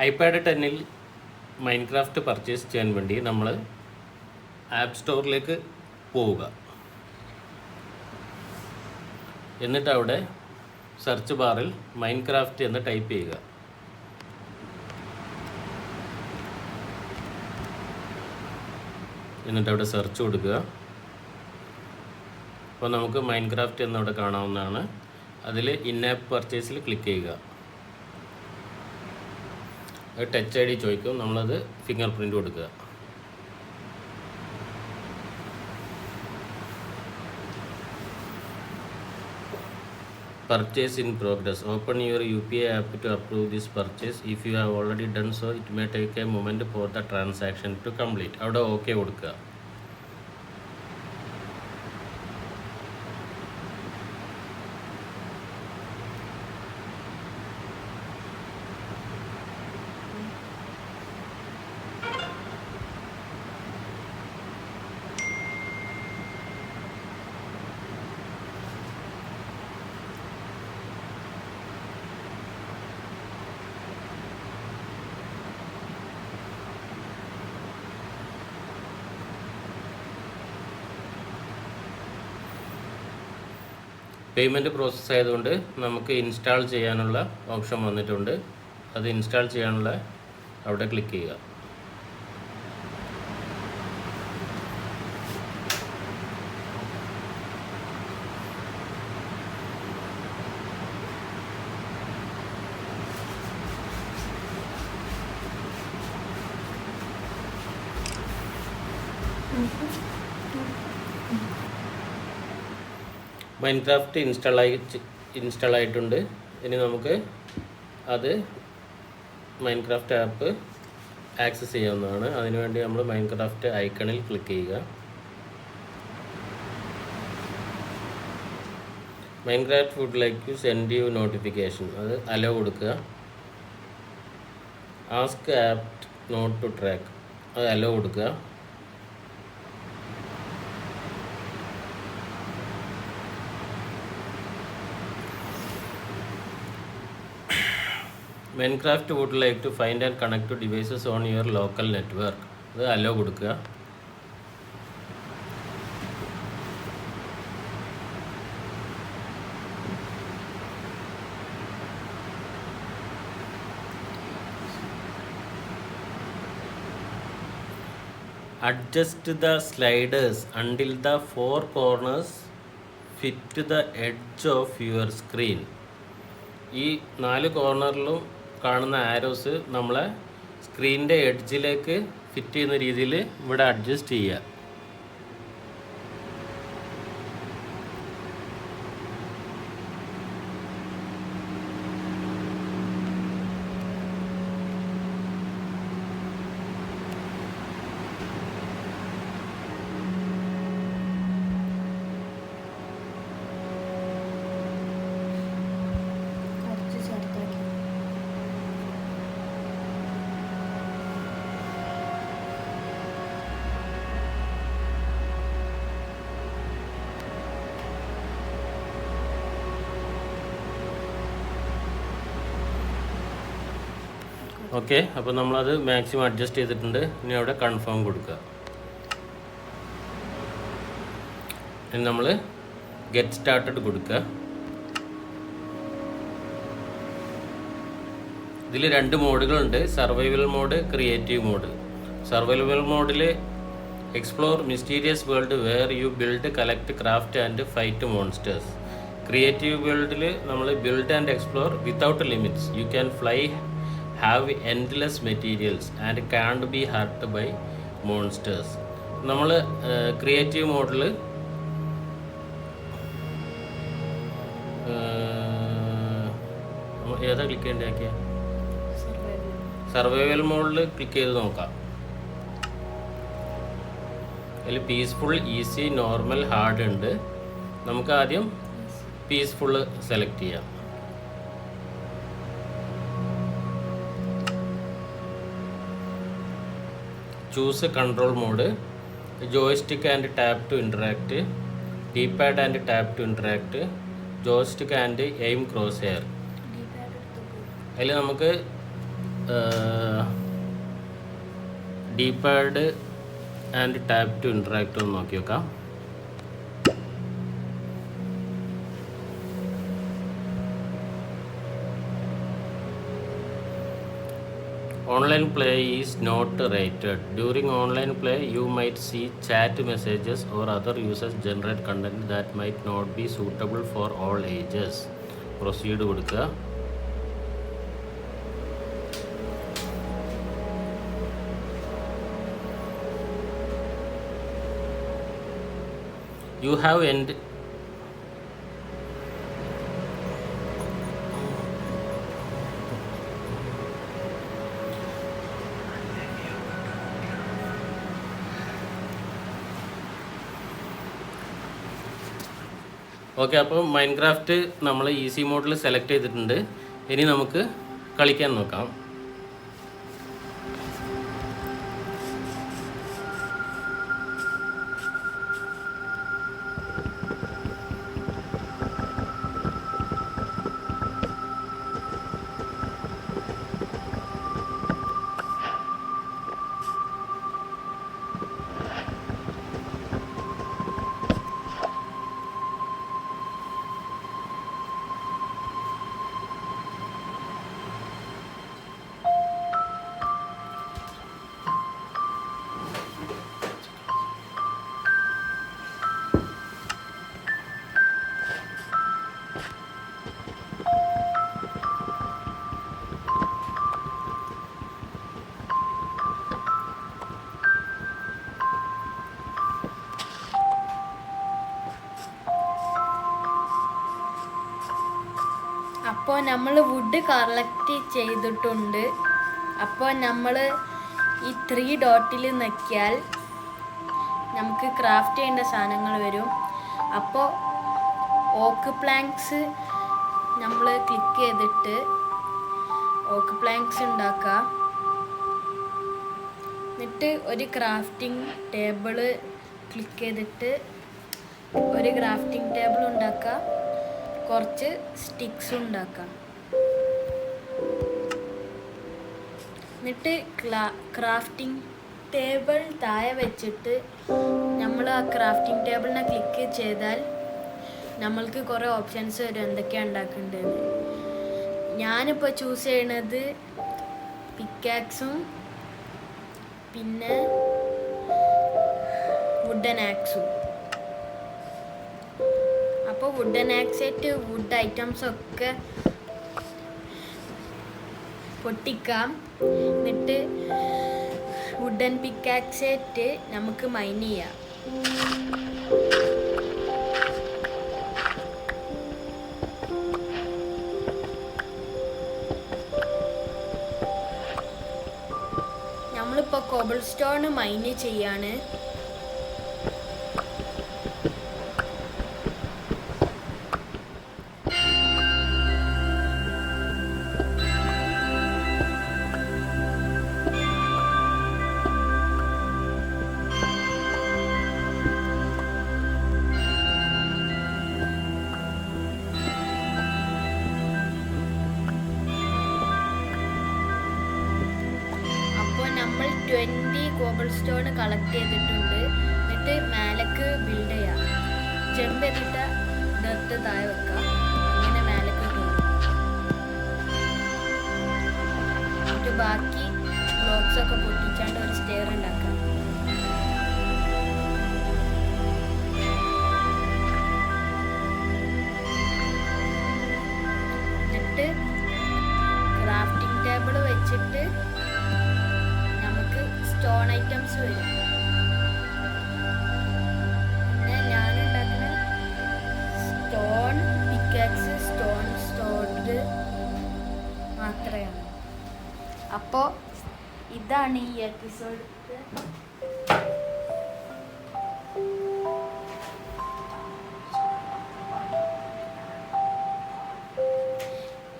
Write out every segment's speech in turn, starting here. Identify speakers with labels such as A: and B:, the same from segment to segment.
A: IPad ടെന്നിൽ Minecraft purchase ചെയ്യാൻ വേണ്ടി നമ്മൾ ആപ്പ് സ്റ്റോറിലേക്ക് പോവുക. എന്നിട്ട് അവിടെ സെർച്ച് ബാറിൽ മൈൻക്രാഫ്റ്റ് എന്ന് ടൈപ്പ് ചെയ്യുക. എന്നിട്ട് അവിടെ സെർച്ച് കൊടുക്കുക. അപ്പോൾ നമുക്ക് മൈൻക്രാഫ്റ്റ് എന്നവിടെ കാണാവുന്നതാണ്. അതിൽ ഇന്നാപ്പ് പർച്ചേസിൽ ക്ലിക്ക് ചെയ്യുക. ടച്ച് ഐ ഡി ചോദിക്കും. നമ്മളത് ഫിംഗർ പ്രിന്റ് കൊടുക്കുക. Purchase in progress open your U P I app to approve this purchase if you have already done so it may take a moment for the transaction to complete അവിടെ okay കൊടുക്കുക. Payment process ആയതുകൊണ്ട് നമുക്ക് install ചെയ്യാനുള്ള option വന്നിട്ടുണ്ട്. അത് install ചെയ്യാനുള്ള അവിടെ click ചെയ്യുക. മൈൻക്രാഫ്റ്റ് ഇൻസ്റ്റാൾ ആയി ഇൻസ്റ്റാൾ ആയിട്ടുണ്ട്. ഇനി നമുക്ക് അത് മൈൻക്രാഫ്റ്റ് ആപ്പ് ആക്സസ് ചെയ്യാവുന്നതാണ്. അതിനുവേണ്ടി നമ്മൾ മൈൻക്രാഫ്റ്റ് ഐക്കണിൽ ക്ലിക്ക് ചെയ്യുക. Minecraft would like you send you notification അത് അലോ കൊടുക്കുക. Ask app not to track അത് അലോ കൊടുക്കുക. Minecraft would like to find and connect to devices on your local network. അത് അലോ കൊടുക്കുക adjust the sliders the four corners fit to the edge of your screen ഈ നാല് കോർണറിലും കാണുന്ന arrows നമ്മളെ സ്ക്രീനിന്റെ എഡ്ജിലേക്ക് fit ചെയ്യുന്ന രീതിയിൽ ഇവിടെ അഡ്ജസ്റ്റ് ചെയ്യുക
B: കുറച്ച് ചെറുതാക്കി
A: ഓക്കെ അപ്പോൾ നമ്മളത് മാക്സിമം അഡ്ജസ്റ്റ് ചെയ്തിട്ടുണ്ട്. ഇനി അവിടെ കൺഫേം കൊടുക്കുക. ഇനി നമ്മൾ ഗെറ്റ് സ്റ്റാർട്ടഡ് കൊടുക്കുക. ഇതിൽ രണ്ട് മോഡുകളുണ്ട്. Survival mode creative mode survival മോഡിൽ explore mysterious world where you build collect craft and fight monsters creative വേൾഡിൽ നമ്മൾ build and explore without limits you can fly have endless materials and can't be hurt by monsters നമ്മൾ ക്രിയേറ്റീവ് മോഡിൽ ഏതാ click ചെയ്യേണ്ടിയാക്കിയ
B: survival
A: മോഡിൽ click ചെയ്ത് നോക്കാം. അതിൽ പീസ്ഫുൾ ഈസി നോർമൽ ഹാർഡ് ഉണ്ട്. നമുക്ക് ആദ്യം പീസ്ഫുള്ള് സെലക്ട് ചെയ്യാം. Choose control mode joystick and tap to interact D pad and tap to interact joystick and aim crosshair അതിൽ നമുക്ക് D pad and tap to interact ഒന്ന് നോക്കി നോക്കാം Online play is not rated. During online play, you might see chat messages or other users generate content that might not be suitable for all ages. Proceed കൊടുക്കുക You have end okay അപ്പോൾ Minecraft നമ്മൾ easy മോഡിൽ select ചെയ്തിട്ടുണ്ട്. ഇനി നമുക്ക് കളിക്കാൻ നോക്കാം.
B: അപ്പോൾ നമ്മൾ വുഡ് കളക്ട് ചെയ്തിട്ടുണ്ട്. അപ്പോൾ നമ്മൾ ഈ ത്രീ ഡോട്ടിൽ നിൽക്കിയാൽ നമുക്ക് ക്രാഫ്റ്റ് ചെയ്യേണ്ട സാധനങ്ങൾ വരും. അപ്പോൾ ഓക്ക് പ്ലാങ്ക്സ് നമ്മൾ ക്ലിക്ക് ചെയ്തിട്ട് ഓക്ക് പ്ലാങ്ക്സ് ഉണ്ടാക്കുക. എന്നിട്ട് ഒരു ക്രാഫ്റ്റിംഗ് ടേബിൾ ക്ലിക്ക് ചെയ്തിട്ട് ഒരു ക്രാഫ്റ്റിംഗ് ടേബിൾ ഉണ്ടാക്കുക. കുറച്ച് സ്റ്റിക്സ് ഉണ്ടാക്കാം. എന്നിട്ട് ക്രാഫ്റ്റിംഗ് ടേബിൾ താഴെ വെച്ചിട്ട് നമ്മൾ ആ ക്രാഫ്റ്റിംഗ് ടേബിളിനെ ക്ലിക്ക് ചെയ്താൽ നമ്മൾക്ക് കുറേ ഓപ്ഷൻസ് വരും എന്തൊക്കെയാണ് ഉണ്ടാക്കേണ്ടത് ഞാനിപ്പോൾ ചൂസ് ചെയ്യണത് പിക്കാക്സും പിന്നെ വുഡൻ ആക്സും അപ്പോൾ വുഡൻ ആക്സെറ്റ് വുഡ് ഐറ്റംസ് ഒക്കെ പൊട്ടിക്കാം. എന്നിട്ട് വുഡൻ പിക്കാക്സെറ്റ് നമുക്ക് മൈൻ ചെയ്യാം. നമ്മളിപ്പോൾ കോബിൾ സ്റ്റോൺ മൈൻ ചെയ്യാണ്. കോബിൾ സ്റ്റോൺ കളക്ട് ചെയ്തിട്ടുണ്ട്. എന്നിട്ട് മേലക്ക് ബിൽഡ് ചെയ്യാം. ജമ്പ് ചെയ്തിട്ട് ഡെർത്ത് താഴെ വെക്കാം. അങ്ങനെ മേലക്ക് എന്നിട്ട് ബാക്കി ബ്ലോക്സ് ഒക്കെ പൊട്ടിച്ചാണ്ട് ഒരു സ്റ്റെയർ ഉണ്ടാക്കാം. എന്നിട്ട് ക്രാഫ്റ്റിംഗ് ടേബിൾ വെച്ചിട്ട് സ്റ്റോൺ ഐറ്റംസ് വരും. പിന്നെ ഞാൻ ഉണ്ടാക്കുന്ന സ്റ്റോൺ പിക്കാക്സ് സ്റ്റോൺ സ്റ്റോഡ് മാത്രമാണ്. അപ്പോൾ ഇതാണ് ഈ എപ്പിസോഡ്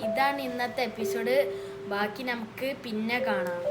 B: ഇതാണ് ഇന്നത്തെ എപ്പിസോഡ് ബാക്കി നമുക്ക് പിന്നെ കാണാം.